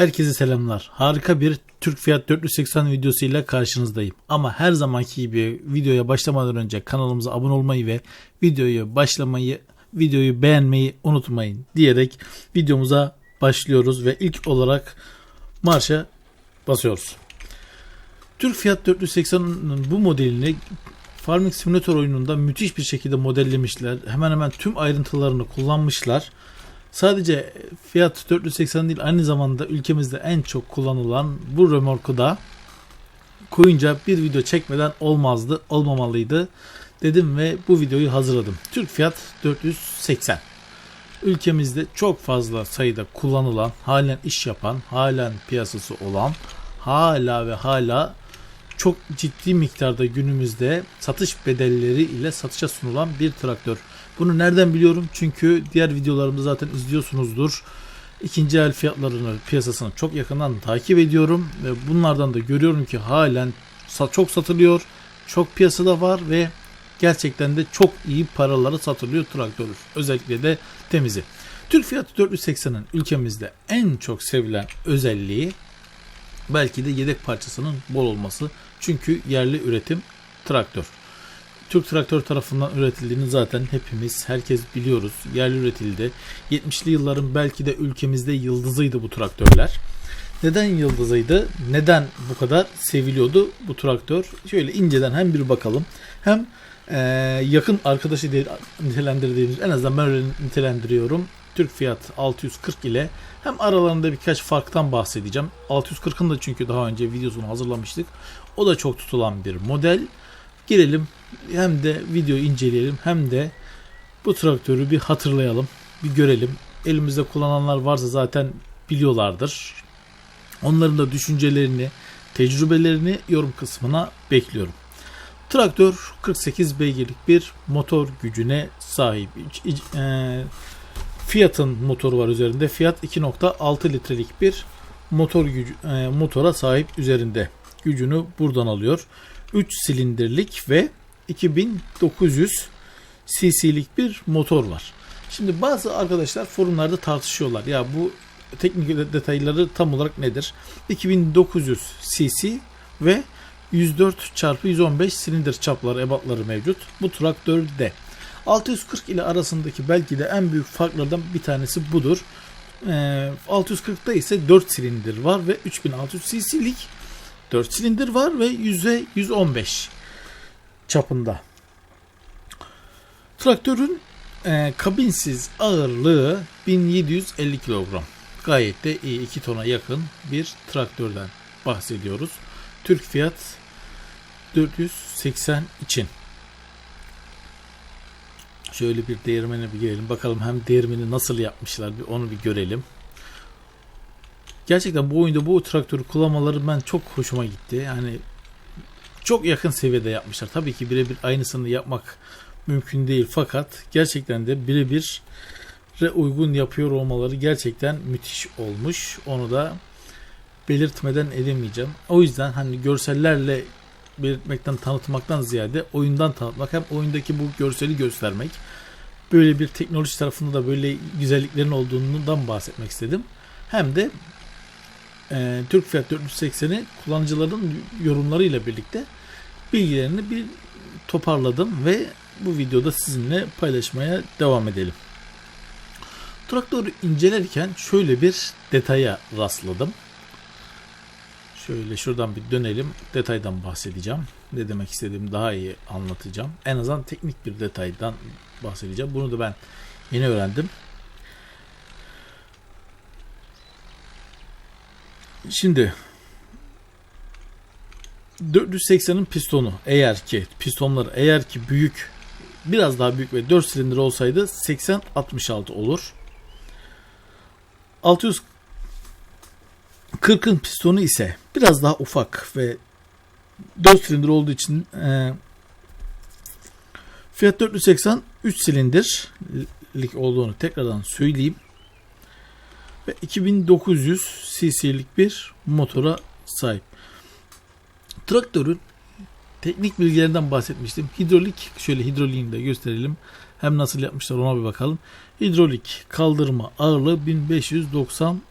Herkese selamlar. Harika bir Türk Fiyat 480 videosuyla karşınızdayım. Ama her zamanki gibi videoya başlamadan önce kanalımıza abone olmayı ve videoyu başlamayı, videoyu beğenmeyi unutmayın diyerek videomuza başlıyoruz ve ilk olarak marşa basıyoruz. Türk Fiyat 480'ın bu modelini Farming Simulator oyununda müthiş bir şekilde modellemişler. Hemen hemen tüm ayrıntılarını kullanmışlar. Sadece Fiat 480 değil aynı zamanda ülkemizde en çok kullanılan bu römorku da koyunca bir video çekmeden olmazdı, olmamalıydı dedim ve bu videoyu hazırladım. Türk Fiat 480. Ülkemizde çok fazla sayıda kullanılan, halen iş yapan, halen piyasası olan, hala ve hala çok ciddi miktarda günümüzde satış bedelleri ile satışa sunulan bir traktör. Bunu nereden biliyorum? Çünkü diğer videolarımda zaten izliyorsunuzdur. İkinci el fiyatlarını, piyasasını çok yakından takip ediyorum ve bunlardan da görüyorum ki halen çok satılıyor. Çok piyasada var ve gerçekten de çok iyi paraları satılıyor traktör. Özellikle de temizi. Türk fiyatı 480'in ülkemizde en çok sevilen özelliği belki de yedek parçasının bol olması. Çünkü yerli üretim traktör. Türk traktör tarafından üretildiğini zaten hepimiz, herkes biliyoruz. Yerli üretildi. 70'li yılların belki de ülkemizde yıldızıydı bu traktörler. Neden yıldızıydı? Neden bu kadar seviliyordu bu traktör? Şöyle inceden hem bir bakalım. Hem e, yakın arkadaşı diye nitelendirdiğimiz en azından ben öyle nitelendiriyorum. Türk Fiyat 640 ile hem aralarında birkaç farktan bahsedeceğim. 640'ın da çünkü daha önce videosunu hazırlamıştık. O da çok tutulan bir model. Girelim hem de video inceleyelim hem de bu traktörü bir hatırlayalım, bir görelim. Elimizde kullananlar varsa zaten biliyorlardır. Onların da düşüncelerini, tecrübelerini yorum kısmına bekliyorum. Traktör 48 beygirlik bir motor gücüne sahip. E, Fiat'ın motoru var üzerinde. Fiat 2.6 litrelik bir motor gücü, e, motora sahip üzerinde. Gücünü buradan alıyor. 3 silindirlik ve 2900 cc'lik bir motor var. Şimdi bazı arkadaşlar forumlarda tartışıyorlar. Ya bu teknik detayları tam olarak nedir? 2900 cc ve 104 çarpı 115 silindir çapları ebatları mevcut. Bu traktörde 640 ile arasındaki belki de en büyük farklardan bir tanesi budur. E, 640'da ise 4 silindir var ve 3600 cc'lik 4 silindir var ve yüze 115 çapında. Traktörün e, kabinsiz ağırlığı 1750 kilogram. Gayet de iyi 2 tona yakın bir traktörden bahsediyoruz. Türk fiyat 480 için. Şöyle bir değirmene bir gelelim. Bakalım hem değirmeni nasıl yapmışlar bir onu bir görelim. Gerçekten bu oyunda bu traktörü kullanmaları ben çok hoşuma gitti. Yani çok yakın seviyede yapmışlar. Tabii ki birebir aynısını yapmak mümkün değil fakat gerçekten de birebir uygun yapıyor olmaları gerçekten müthiş olmuş. Onu da belirtmeden edemeyeceğim. O yüzden hani görsellerle belirtmekten tanıtmaktan ziyade oyundan tanıtmak hem oyundaki bu görseli göstermek böyle bir teknoloji tarafında da böyle güzelliklerin olduğundan bahsetmek istedim. Hem de e, Türk Fiyat 480'i kullanıcıların yorumlarıyla birlikte bilgilerini bir toparladım ve bu videoda sizinle paylaşmaya devam edelim. Traktörü incelerken şöyle bir detaya rastladım. Şöyle şuradan bir dönelim. Detaydan bahsedeceğim. Ne demek istediğimi daha iyi anlatacağım. En azından teknik bir detaydan bahsedeceğim. Bunu da ben yeni öğrendim. Şimdi 480'in pistonu eğer ki pistonları eğer ki büyük biraz daha büyük ve 4 silindir olsaydı 80 66 olur. 640'ın pistonu ise biraz daha ufak ve 4 silindir olduğu için e, Fiat 480 3 silindirlik olduğunu tekrardan söyleyeyim. Ve 2900 cc'lik bir motora sahip. Traktörün teknik bilgilerinden bahsetmiştim. Hidrolik şöyle hidroliğini de gösterelim. Hem nasıl yapmışlar ona bir bakalım. Hidrolik kaldırma ağırlığı 1590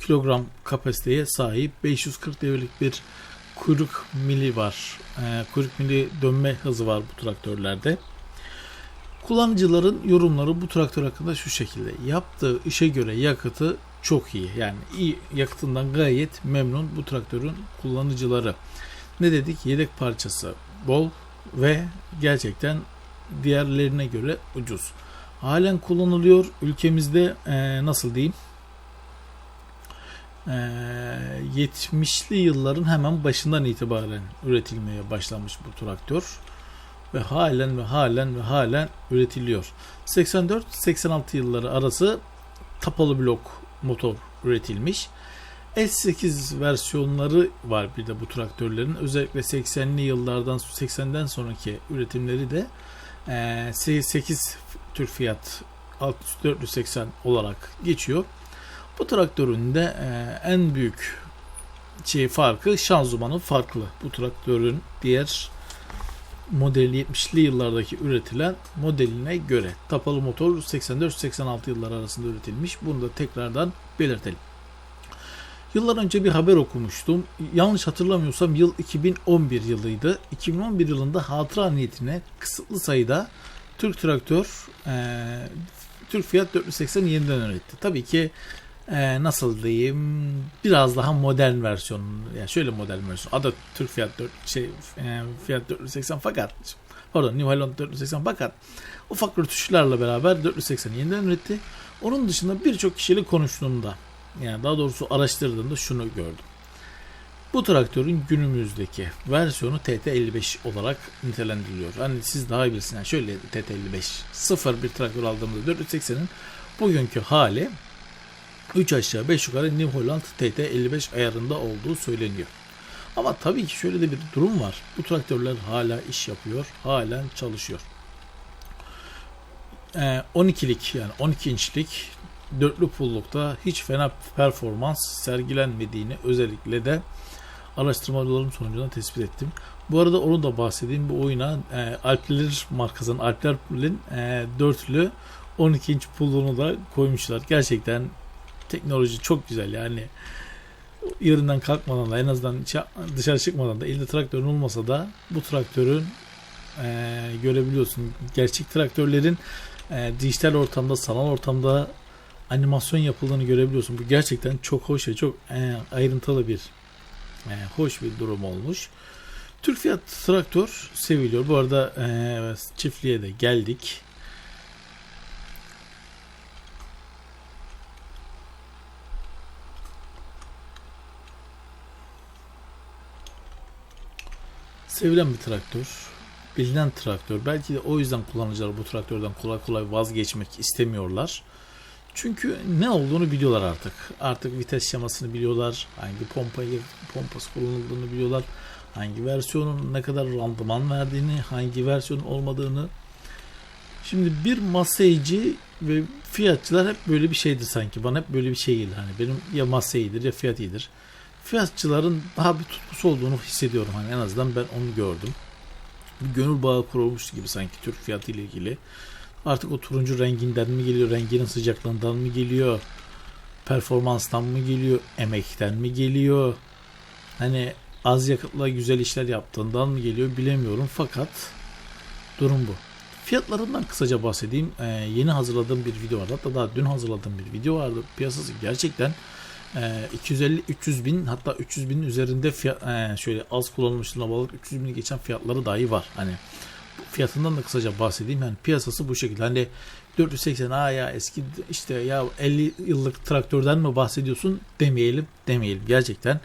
kilogram kapasiteye sahip 540 devirlik bir kuyruk mili var. E, kuyruk mili dönme hızı var bu traktörlerde. Kullanıcıların yorumları bu traktör hakkında şu şekilde. Yaptığı işe göre yakıtı çok iyi. Yani iyi yakıtından gayet memnun bu traktörün kullanıcıları. Ne dedik? Yedek parçası bol ve gerçekten diğerlerine göre ucuz. Halen kullanılıyor. Ülkemizde e, nasıl diyeyim? E, 70'li yılların hemen başından itibaren üretilmeye başlamış bu traktör ve halen ve halen ve halen üretiliyor. 84-86 yılları arası tapalı blok motor üretilmiş. S8 versiyonları var bir de bu traktörlerin. Özellikle 80'li yıllardan 80'den sonraki üretimleri de 8 Türk Fiyat 480 olarak geçiyor. Bu traktörün de en büyük şey farkı şanzımanı farklı. Bu traktörün diğer modeli 70'li yıllardaki üretilen modeline göre. Tapalı motor 84-86 yıllar arasında üretilmiş. Bunu da tekrardan belirtelim. Yıllar önce bir haber okumuştum. Yanlış hatırlamıyorsam yıl 2011 yılıydı. 2011 yılında hatıra niyetine kısıtlı sayıda Türk Traktör e, Türk Fiyat 480 yeniden üretti. Tabii ki e, nasıl diyeyim biraz daha modern versiyon yani şöyle modern versiyon adı Türk Fiyat 4 şey e, Fiyat 480 fakat pardon New Holland 480 fakat ufak rötuşlarla beraber 480 yeniden üretti. Onun dışında birçok kişiyle konuştuğumda yani daha doğrusu araştırdığımda şunu gördüm. Bu traktörün günümüzdeki versiyonu TT55 olarak nitelendiriliyor. Hani siz daha iyi bilirsiniz. Yani şöyle TT55 sıfır bir traktör aldığımızda 480'in bugünkü hali 3 aşağı 5 yukarı New Holland TT55 ayarında olduğu söyleniyor. Ama tabii ki şöyle de bir durum var. Bu traktörler hala iş yapıyor, halen çalışıyor. Ee, 12'lik yani 12 inçlik dörtlü pullukta hiç fena performans sergilenmediğini özellikle de araştırmalarım sonucunda tespit ettim. Bu arada onu da bahsedeyim. Bu oyuna e, Alpler markasının Alpler'in e, dörtlü 12 inç pulluğunu da koymuşlar. Gerçekten teknoloji çok güzel yani yerinden kalkmadan da en azından dışarı çıkmadan da elinde traktörün olmasa da bu traktörün e, görebiliyorsun. Gerçek traktörlerin e, dijital ortamda, sanal ortamda animasyon yapıldığını görebiliyorsun. Bu gerçekten çok hoş ve çok e, ayrıntılı bir e, hoş bir durum olmuş. Türk Fiyat traktör seviliyor. Bu arada e, çiftliğe de geldik. Sevilen bir traktör. Bilinen traktör. Belki de o yüzden kullanıcılar bu traktörden kolay kolay vazgeçmek istemiyorlar. Çünkü ne olduğunu biliyorlar artık. Artık vites şemasını biliyorlar. Hangi pompayı, pompası kullanıldığını biliyorlar. Hangi versiyonun ne kadar randıman verdiğini, hangi versiyonun olmadığını. Şimdi bir masaycı ve fiyatçılar hep böyle bir şeydir sanki. Bana hep böyle bir şey gelir. Hani benim ya masa iyidir ya fiyat iyidir. Fiyatçıların daha bir tutkusu olduğunu hissediyorum. Hani en azından ben onu gördüm. Bir gönül bağı kurulmuş gibi sanki Türk fiyatı ile ilgili. Artık o turuncu renginden mi geliyor, renginin sıcaklığından mı geliyor, performanstan mı geliyor, emekten mi geliyor? Hani az yakıtla güzel işler yaptığından mı geliyor bilemiyorum fakat durum bu. Fiyatlarından kısaca bahsedeyim. Ee, yeni hazırladığım bir video vardı. Hatta daha dün hazırladığım bir video vardı. Piyasası gerçekten 250-300 bin hatta 300 binin üzerinde fiyat, e, şöyle az kullanılmışlığına bağlı 300 bini geçen fiyatları dahi var. Hani fiyatından da kısaca bahsedeyim. Yani piyasası bu şekilde. Hani 480 aa ya eski işte ya 50 yıllık traktörden mi bahsediyorsun demeyelim demeyelim. Gerçekten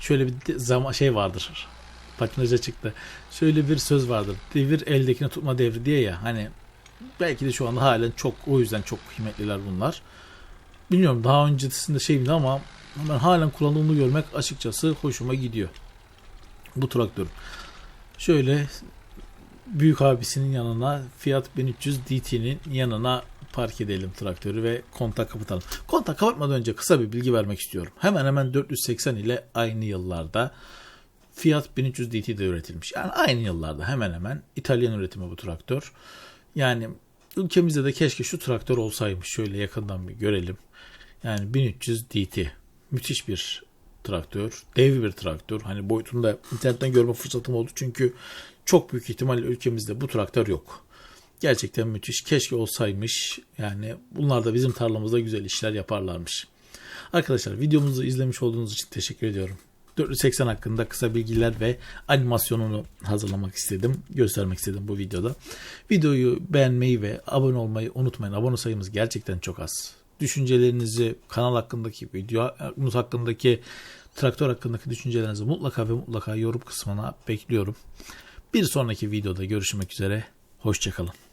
şöyle bir zaman şey vardır. Patinaja çıktı. Şöyle bir söz vardır. Devir eldekini tutma devri diye ya. Hani belki de şu anda halen çok o yüzden çok kıymetliler bunlar. Bilmiyorum daha öncesinde şeyimdi ama ben halen kullanımını görmek açıkçası hoşuma gidiyor. Bu traktör. Şöyle büyük abisinin yanına Fiat 1300 DT'nin yanına park edelim traktörü ve kontak kapatalım. Kontak kapatmadan önce kısa bir bilgi vermek istiyorum. Hemen hemen 480 ile aynı yıllarda Fiat 1300 DT de üretilmiş. Yani aynı yıllarda hemen hemen İtalyan üretimi bu traktör. Yani ülkemizde de keşke şu traktör olsaymış. Şöyle yakından bir görelim. Yani 1300 DT. müthiş bir traktör. Dev bir traktör. Hani boyutunu da internetten görme fırsatım oldu. Çünkü çok büyük ihtimalle ülkemizde bu traktör yok. Gerçekten müthiş. Keşke olsaymış. Yani bunlar da bizim tarlamızda güzel işler yaparlarmış. Arkadaşlar videomuzu izlemiş olduğunuz için teşekkür ediyorum. 480 hakkında kısa bilgiler ve animasyonunu hazırlamak istedim. Göstermek istedim bu videoda. Videoyu beğenmeyi ve abone olmayı unutmayın. Abone sayımız gerçekten çok az. Düşüncelerinizi kanal hakkındaki, video hakkındaki, traktör hakkındaki düşüncelerinizi mutlaka ve mutlaka yorum kısmına bekliyorum. Bir sonraki videoda görüşmek üzere. Hoşçakalın.